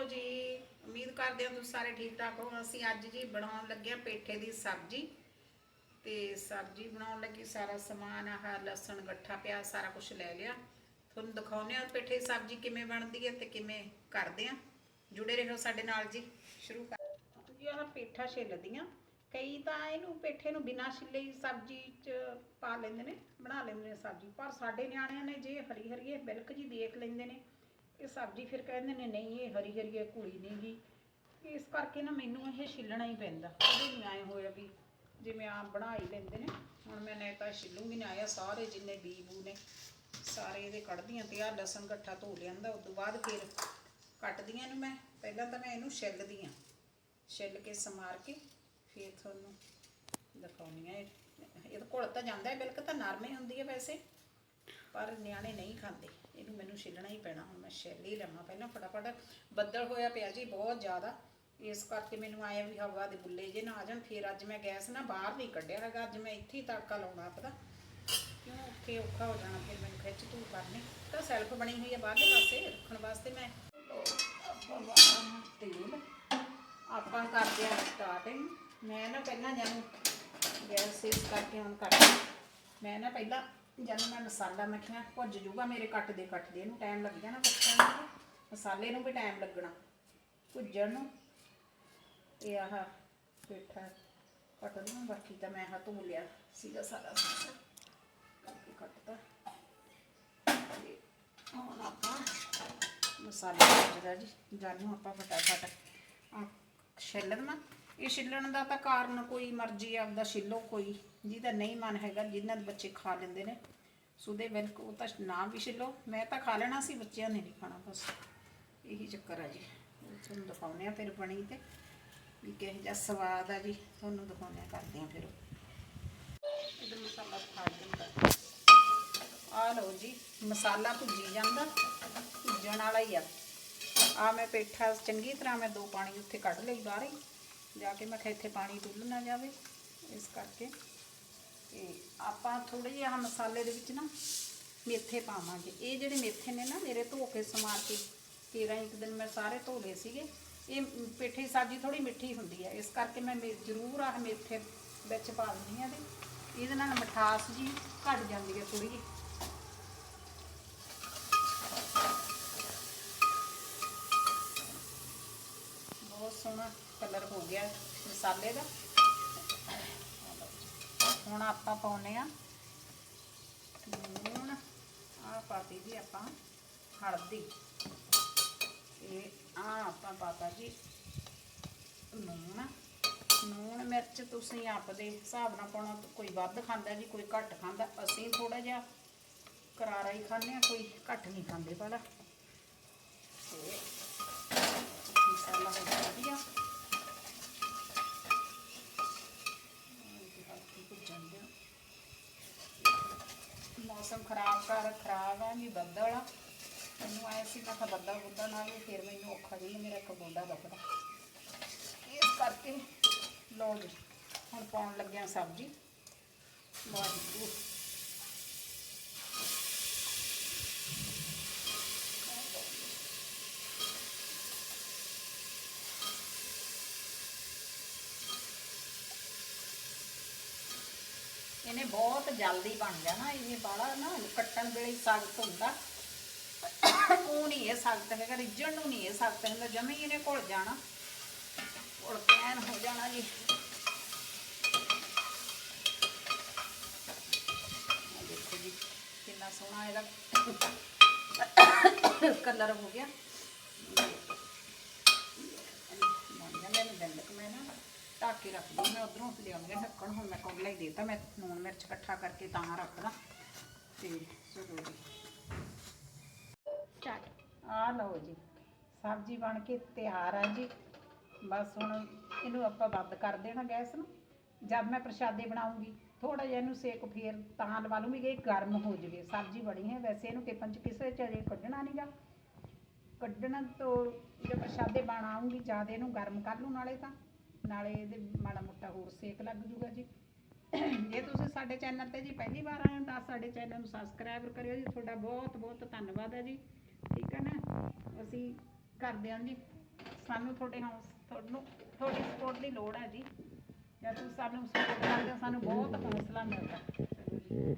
Hello ਜੀ, ਉਮੀਦ ਕਰਦੇ ਹਾਂ ਤੁਸੀਂ ਸਾਰੇ ਠੀਕ ਠਾਕ ਹੋ ਅਸੀਂ ਅੱਜ ਜੀ ਬਣਾਉਣ ਲੱਗੇ ਹਾਂ ਪੇਠੇ ਦੀ ਸਬਜ਼ੀ। ਤੇ ਸਬਜ਼ੀ ਬਣਾਉਣ ਲੱਗੀ ਸਾਰਾ ਸਮਾਨ, ਆਹ ਲਸਣ, ਗੱਠਾ, ਪਿਆਜ਼, ਸਾਰਾ ਕੁਝ ਲੈ ਲਿਆ। ਤੁਹਾਨੂੰ ਦਿਖਾਉਂਦੇ ਹਾਂ ਪੇਠੇ ਦੀ ਸਬਜ਼ੀ ਕਿਵੇਂ ਬਣਦੀ ਹੈ ਤੇ ਕਿਵੇਂ ਕਰਦੇ ਆ ਜੁੜੇ ਰਹੋ ਸਾਡੇ ਨਾਲ ਜੀ, ਸ਼ੁਰੂ ਕਰ। ਜੀ, ਆਹ ਪੇਠਾ ਛਿੱਲਦੀਆਂ ਕਈ ਤਾਂ ਇਹਨੂੰ ਪੇਠੇ ਨੂੰ ਬਿਨਾਂ ਛਿੱਲੇ ਹੀ ਸਬਜ਼ੀ 'ਚ ਪਾ ਲੈਂਦੇ ਨੇ, ਬਣਾ ਲੈਂਦੇ ਨੇ ਸਬਜ਼ੀ। ਪਰ ਸਾਡੇ ਨਿਆਣਿਆਂ ਨੇ ਜੇ ਹਰੀ ਹਰੀਏ ਇਹ ਬਿਲਕ ਜੀ ਦੇਖ ਲੈਂਦੇ ਨੇ। ਇਹ ਸਬਜ਼ੀ ਫਿਰ ਕਹਿੰਦੇ ਨੇ, ਨਹੀਂ, ਇਹ ਹਰੀ ਹਰੀ ਹੈ ਕੁੜੀ ਨਹੀਂ ਗੀ। ਇਸ ਕਰਕੇ ਨਾ ਮੈਨੂੰ ਇਹ ਛਿੱਲਣਾ ਹੀ ਪੈਂਦਾ। ਕਦੇ ਨਹੀਂ ਆਏ ਹੋਇਆ ਵੀ ਜਿਵੇਂ ਆਮ ਬਣਾ ਹੀ ਲੈਂਦੇ ਨੇ, ਹੁਣ ਮੈਂ ਨਹੀਂ ਤਾਂ ਛਿੱਲੂਗੀ ਨਾ ਆਇਆ, ਸਾਰੇ ਜਿੰਨੇ ਬੀ ਬੂ ਨੇ, ਸਾਰੇ ਇਹਦੇ ਕੱਢਦੀਆਂ ਤੇ ਆ ਲਸਣ ਇਕੱਠਾ ਧੋ ਲਿਆਂਦਾ, ਉਸ ਤੋਂ ਬਾਅਦ ਫਿਰ ਕੱਟਦੀਆਂ ਇਹਨੂੰ ਮੈਂ। ਪਹਿਲਾਂ ਤਾਂ ਮੈਂ ਇਹਨੂੰ ਛਿੱਲਦੀ ਹਾਂ ਛਿੱਲ ਕੇ, ਸਮਾਰ ਕੇ ਫਿਰ ਤੁਹਾਨੂੰ ਦਿਖਾਉਣੀ ਹੈ ਇਹ ਕੋਲ ਤਾਂ ਜਾਂਦਾ ਬਿਲਕੁਲ ਤਾਂ ਨਰਮੇ ਹੁੰਦੀ ਹੈ ਵੈਸੇ। ਪਰ ਨਿਆਣੇ ਨਹੀਂ ਖਾਂਦੇ। ਇਹਨੂੰ ਮੈਨੂੰ ਛਿੱਲਣਾ ਹੀ ਪੈਣਾ। ਹੁਣ ਮੈਂ ਛਿੱਲ ਹੀ ਲਵਾਂ। ਪਹਿਲਾਂ ਫਟਾਫਟ ਬੱਦਲ ਹੋਇਆ ਪਿਆ ਜੀ ਬਹੁਤ ਜ਼ਿਆਦਾ। ਇਸ ਕਰਕੇ ਮੈਨੂੰ ਆਇਆ ਵੀ ਹਵਾ ਦੇ ਬੁੱਲੇ ਜੇ ਨਾ ਆ ਜਾਣ, ਫਿਰ ਅੱਜ ਮੈਂ ਗੈਸ ਨਾ ਬਾਹਰ ਨਹੀਂ ਕੱਢਿਆ ਹੈਗਾ। ਅੱਜ ਮੈਂ ਇੱਥੇ ਹੀ ਤੜਕਾ ਲਾਉਣਾ ਆਪਦਾ। ਕਿਉਂ? ਉੱਥੇ ਔਖਾ ਹੋ ਜਾਣਾ। ਫਿਰ ਮੈਨੂੰ ਖਿੱਚ ਤੂੰ ਕਰਨੀ। ਤਾਂ ਸੈਲਫ ਬਣੀ ਹੋਈ ਹੈ ਬਾਹਰਲੇ ਪਾਸੇ। ਰੱਖਣ ਵਾਸਤੇ ਮੈਂ ਆਪਾਂ ਬਾਹਰ ਤੇਲ ਆਪਾਂ ਕਰਦੇ ਆ ਸਟਾਰਟਿੰਗ ਮੈਂ ਨਾ ਪਹਿਲਾਂ ਜਾਨੂੰ ਗੈਸ ਇਸ ਕਰਕੇ ਔਨ ਕਰ ਮੈਂ ਨਾ ਪਹਿਲਾਂ ਜਦੋਂ ਮੈਂ ਮਸਾਲਾ ਮੈਂ ਭੁੱਜ ਜੂਗਾ, ਮੇਰੇ ਕੱਟਦੇ ਕੱਟਦੇ ਇਹਨੂੰ ਟਾਈਮ ਲੱਗ ਜਾਣਾ ਕੱਟਣ ਨੂੰ ਮਸਾਲੇ ਨੂੰ ਵੀ ਟਾਈਮ ਲੱਗਣਾ। ਭੁੱਜਣ ਨੂੰ। ਇਹ ਆਹ ਪੇਠਾ ਕੱਟ ਦੂੰ ਬਾਕੀ ਤਾਂ ਮੈਂ ਹੱਥ ਧੋ ਲਿਆ ਸੀਗਾ ਸਾਰਾ ਸਮਾਨ ਕਰਕੇ ਕੱਟਤਾ। ਹੁਣ ਆਪਾਂ ਮਸਾਲਾ ਭੁੱਜਦਾ ਜੀ। ਜਾਨੂੰ ਆਪਾਂ ਫਟਾਫਟ ਆ ਛਿੱਲ ਦੇਵਾਂ ਇਹ ਛਿੱਲਣ ਦਾ ਤਾਂ ਕਾਰਨ ਕੋਈ ਮਰਜ਼ੀ ਆਪਦਾ ਛਿੱਲੋ ਕੋਈ, ਜਿਹਦਾ ਨਹੀਂ ਮਨ ਹੈਗਾ ਜਿਨ੍ਹਾਂ ਦੇ ਬੱਚੇ ਖਾ ਲੈਂਦੇ ਨੇ। ਸੁਦੇ ਬਿਲਕ ਉਹ ਤਾਂ ਨਾ ਵੀ ਛਿੱਲੋ, ਮੈਂ ਤਾਂ ਖਾ ਲੈਣਾ ਸੀ, ਬੱਚਿਆਂ ਨੇ ਨਹੀਂ ਖਾਣਾ, ਬਸ ਇਹੀ ਚੱਕਰ ਆ ਜੀ। ਤੁਹਾਨੂੰ ਦਿਖਾਉਂਦੇ ਆ ਫਿਰ ਬਣੀ ਤੇ, ਵੀ ਕਿਹੋ ਜਿਹਾ ਸਵਾਦ ਆ ਜੀ, ਤੁਹਾਨੂੰ ਦਿਖਾਉਂਦੇ ਆ, ਕਰਦੇ ਆ ਫਿਰ। ਇਧਰ ਮਸਾਲਾ ਖਾ ਜਾਂਦਾ ਆ ਲਓ ਜੀ, ਮਸਾਲਾ ਭੁੱਜੀ ਜਾਂਦਾ, ਭੁੱਜਣ ਵਾਲਾ ਹੀ ਆ। ਆ ਮੈਂ ਪੇਠਾ ਚੰਗੀ ਤਰ੍ਹਾਂ ਮੈਂ ਦੋ ਪਾਣੀ ਉੱਥੇ ਕੱਢ ਲਈ ਬਾਹਰ। ਹੀ ਜਾ ਕੇ ਮੈਂ ਕਿਹਾ ਇੱਥੇ ਪਾਣੀ ਡੁੱਲ ਨਾ ਜਾਵੇ, ਇਸ ਕਰਕੇ। ਤੇ ਆਪਾਂ ਥੋੜੇ ਜਿਹਾ ਮਸਾਲੇ ਦੇ ਵਿੱਚ ਨਾ ਮੇਥੇ ਪਾਵਾਂਗੇ। ਇਹ ਜਿਹੜੇ ਮੇਥੇ ਨੇ ਨਾ, ਮੇਰੇ ਧੋ ਕੇ ਸਮਾਰ ਕੇ ਤੇਰਾਂ ਇੱਕ ਦਿਨ ਮੈਂ ਸਾਰੇ ਧੋ ਲਏ ਸੀਗੇ। ਇਹ ਪੇਠੇ ਦੀ ਸਬਜ਼ੀ ਥੋੜੀ ਮਿੱਠੀ ਹੁੰਦੀ ਹੈ ਇਸ ਕਰਕੇ ਮੈਂ ਮੇ- ਜ਼ਰੂਰ ਆਹ ਮੇਥੇ ਵਿੱਚ ਪਾ ਦਿੰਦੀ ਹਾਂ ਤੇ ਇਹਦੇ ਨਾਲ ਮਿਠਾਸ ਜੀ ਘਟ ਜਾਂਦੀ ਹੈ ਥੋੜੀ ਜਿਹੀ। ਸੋਹਣਾ ਕਲਰ ਹੋ ਗਿਆ ਮਸਾਲੇ ਦਾ। ਹੁਣ ਆਪਾਂ ਪਾਉਨੇ ਆ ਲੂਣ। ਆ ਪਾਤੀ ਜੀ ਆਪਾਂ ਹਲਦੀ। ਇਹ ਆ ਆਪਾਂ ਪਾਤਾ ਜੀ ਲੂਣ। ਲੂਣ ਮਿਰਚ ਤੁਸੀਂ ਆਪਦੇ ਹਿਸਾਬ ਨਾਲ ਪਾਉਣਾ, ਕੋਈ ਵੱਧ ਖਾਂਦਾ ਜੀ, ਕੋਈ ਘੱਟ ਖਾਂਦਾ। ਅਸੀਂ ਥੋੜਾ ਜਿਹਾ ਕਰਾਰਾ ਹੀ ਖਾਂਦੇ ਆ ਕੋਈ ਘੱਟ ਨਹੀਂ ਖਾਂਦੇ ਭਲਾ। ਤੇ ਮਸਾਲਾ ਹੋ ਗਿਆ। ਮੌਸਮ ਖਰਾਬ ਕਰ, ਖਰਾਬ ਆ ਵੀ ਬੱਦਲ ਆ। ਮੈਨੂੰ ਆਇਆ ਸੀ, ਮੈਂ ਕਿਹਾ ਬੱਦਲ ਬੁੱਦਲ ਨਾਲ ਵੀ ਫਿਰ ਮੈਨੂੰ ਔਖਾ ਜੀ ਮੇਰਾ ਇੱਕ ਗੋਡਾ ਦੁਖਦਾ। ਇਸ ਕਰਕੇ ਲੋ ਜੀ, ਹੁਣ ਪਾਉਣ ਲੱਗਿਆ ਸਬਜ਼ੀ। ਵਾਹਿਗੁਰੂ ਇਹਨੇ ਬਹੁਤ ਜਲਦੀ ਬਣ ਜਾਣਾ, ਇਹ ਬਾਲਾ ਨਾ ਕੱਟਣ ਵੇਲੇ ਸਖਤ ਹੁੰਦਾ। ਉਹ ਨਹੀਂ ਇਹ ਸਖਤ ਹੈਗਾ, ਰਿੱਝਣ ਨੂੰ ਨਹੀਂ ਇਹ ਸਖਤ ਹੁੰਦਾ, ਜਮੇ ਇਹਨੇ ਘੁਲ ਜਾਣਾ। ਘੁਲ ਕੇ ਐਨ ਹੋ ਜਾਣਾ ਜੀ। ਦੇਖੋ ਜੀ, ਕਿੰਨਾ ਸੋਹਣਾ ਇਹਦਾ ਕਲਰ ਹੋ ਗਿਆ। ਬਣ ਜਾਂਦਾ ਇਹਨੂੰ ਗੰਢਕ ਮੈਂ ਨਾ। ਢੱਕ ਕੇ ਰੱਖ ਦੂੰ ਮੈਂ ਉਧਰੋਂ ਲਿਆਉਂਗੀ ਢੱਕਣ ਹੁਣ ਮੈਂ ਕੋਲ ਹੀ ਦੇਤਾ ਮੈਂ ਲੂਣ ਮਿਰਚ ਇਕੱਠਾ ਕਰਕੇ ਤਾਂ ਰੱਖਦਾ। ਤੇ ਚਲੋ ਜੀ। ਚੱਲ। ਆ ਲਓ ਜੀ ਸਬਜ਼ੀ ਬਣ ਕੇ ਤਿਆਰ ਆ ਜੀ। ਬਸ ਹੁਣ ਇਹਨੂੰ ਆਪਾਂ ਬੰਦ ਕਰ ਦੇਣਾ ਗੈਸ ਨੂੰ। ਜਦ ਮੈਂ ਪ੍ਰਸ਼ਾਦੇ ਬਣਾਉਂਗੀ ਥੋੜਾ ਜਿਹਾ ਇਹਨੂੰ ਸੇਕ ਫੇਰ ਤਾਂ ਲਵਾ ਲੂੰਗੀ ਕਿ ਗਰਮ ਹੋ ਜਵੇ। ਸਬਜ਼ੀ ਬਣੀ ਹੈ ਵੈਸੇ ਇਹਨੂੰ ਟਿਫਨ ਚ ਕਿਸੇ ਚ ਅਜੇ ਕੱਢਣਾ ਨਹੀਂਗਾ ਕੱਢਣ ਤੋਂ ਜੇ ਪ੍ਰਸ਼ਾਦੇ ਬਣਾਉਂਗੀ ਜ਼ਿਆਦਾ ਇਹਨੂੰ ਗਰਮ ਕਰ ਲੂ ਨਾਲੇ ਤਾਂ। ਨਾਲੇ ਇਹਦੇ ਮਾੜਾ ਮੋਟਾ ਹੋਰ ਸੇਕ ਲੱਗ ਜੂਗਾ ਜੀ। ਜੇ ਤੁਸੀਂ ਸਾਡੇ ਚੈਨਲ ਤੇ ਜੀ ਪਹਿਲੀ ਵਾਰ ਆਏ ਹੋ ਤਾਂ ਸਾਡੇ ਚੈਨਲ ਨੂੰ ਸਬਸਕ੍ਰਾਈਬ ਕਰਿਓ ਜੀ। ਤੁਹਾਡਾ ਬਹੁਤ ਬਹੁਤ ਧੰਨਵਾਦ ਹੈ ਜੀ। ਠੀਕ ਹੈ ਨਾ? ਅਸੀਂ ਕਰਦੇ ਹਾਂ ਜੀ। ਸਾਨੂੰ ਤੁਹਾਡੇ ਹੌਸ ਤੁਹਾਨੂੰ, ਤੁਹਾਡੀ ਸਪੋਰਟ ਦੀ ਲੋੜ ਹੈ ਜੀ। ਜਦ ਤੁਸੀਂ ਸਾਨੂੰ ਸਪੋਰਟ ਕਰਦੇ ਹੋ, ਸਾਨੂੰ ਬਹੁਤ ਹੌਸਲਾ ਮਿਲਦਾ। ਸਬਜ਼ੀ